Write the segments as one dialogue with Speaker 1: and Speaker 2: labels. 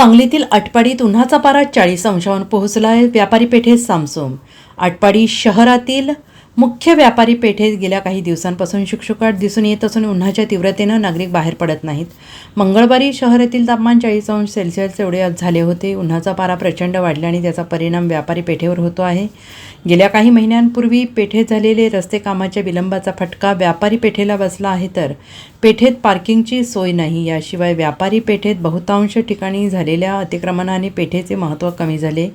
Speaker 1: सांगलीतील आटपाडीत उन्हाचा पारा चाळीस अंशावर पोहोचला आहे व्यापारी पेठेत सामसूम. आटपाडी शहरातील मुख्य व्यापारी पेठेत गेल्या काही दिवसांपासून शुकशुकाट दिसून येत असून उन्हाच्या तीव्रतेनं नागरिक बाहेर पडत नाहीत. मंगळवारी शहरातील तापमान चाळीस अंश सेल्सिअस एवढे झाले होते. उन्हाचा पारा प्रचंड वाढल्याने त्याचा परिणाम व्यापारी पेठेवर होतो आहे. गेल्या काही महिन्यांपूर्वी पेठेत झालेले रस्ते कामाच्या विलंबाचा फटका व्यापारी पेठेला बसला आहे तर पेठेत पार्किंगची सोय नाही. याशिवाय व्यापारी पेठेत बहुतांश ठिकाणी झालेल्या अतिक्रमणाने पेठेचे महत्त्व कमी झाले.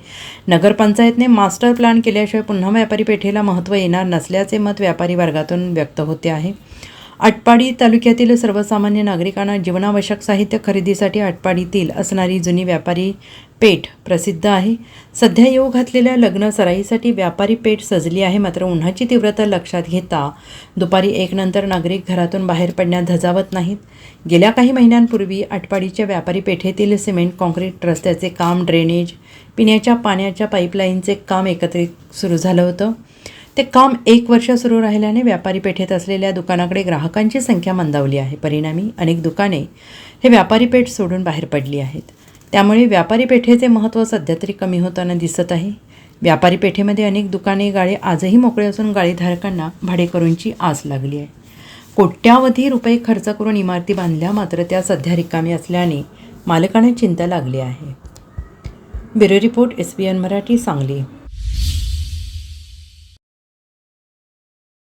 Speaker 1: नगरपंचायतने मास्टर प्लॅन केल्याशिवाय पुन्हा व्यापारी पेठेला महत्त्व येणार नसल्याचे मत व्यापारी वर्गातून व्यक्त होते आहे. आटपाडी तालुक्यातील सर्वसामान्य नागरिकांना जीवनावश्यक साहित्य खरेदीसाठी आटपाडीतील असणारी जुनी व्यापारी पेठ प्रसिद्ध आहे. सध्या येऊ घातलेल्या लग्न सराईसाठी व्यापारी पेठ सजली आहे. मात्र उन्हाची तीव्रता लक्षात घेता दुपारी एक नंतर नागरिक घरातून बाहेर पडण्यात धजावत नाहीत. गेल्या काही महिन्यांपूर्वी आटपाडीच्या व्यापारी पेठेतील सिमेंट कॉन्क्रीट रस्त्याचे काम ड्रेनेज पिण्याच्या पाण्याच्या पाईपलाईनचे काम एकत्रित सुरू झालं होतं. ते काम एक वर्ष सुरू राहिल्याने व्यापारी पेठेत असलेल्या दुकानाकडे ग्राहकांची संख्या मंदावली आहे. परिणामी अनेक दुकाने हे व्यापारी पेठ सोडून बाहेर पडली आहेत. त्यामुळे व्यापारी पेठेचे महत्त्व सध्या तरी कमी होताना दिसत आहे. व्यापारी पेठेमध्ये अनेक दुकाने गाळे आजही मोकळे असून गाळीधारकांना भाडेकरूंची आस लागली आहे. कोट्यावधी रुपये खर्च करून इमारती बांधल्या मात्र त्या सध्या रिकामी असल्याने मालकाने चिंता लागली आहे. Bureau report S B N Marathi Sangli.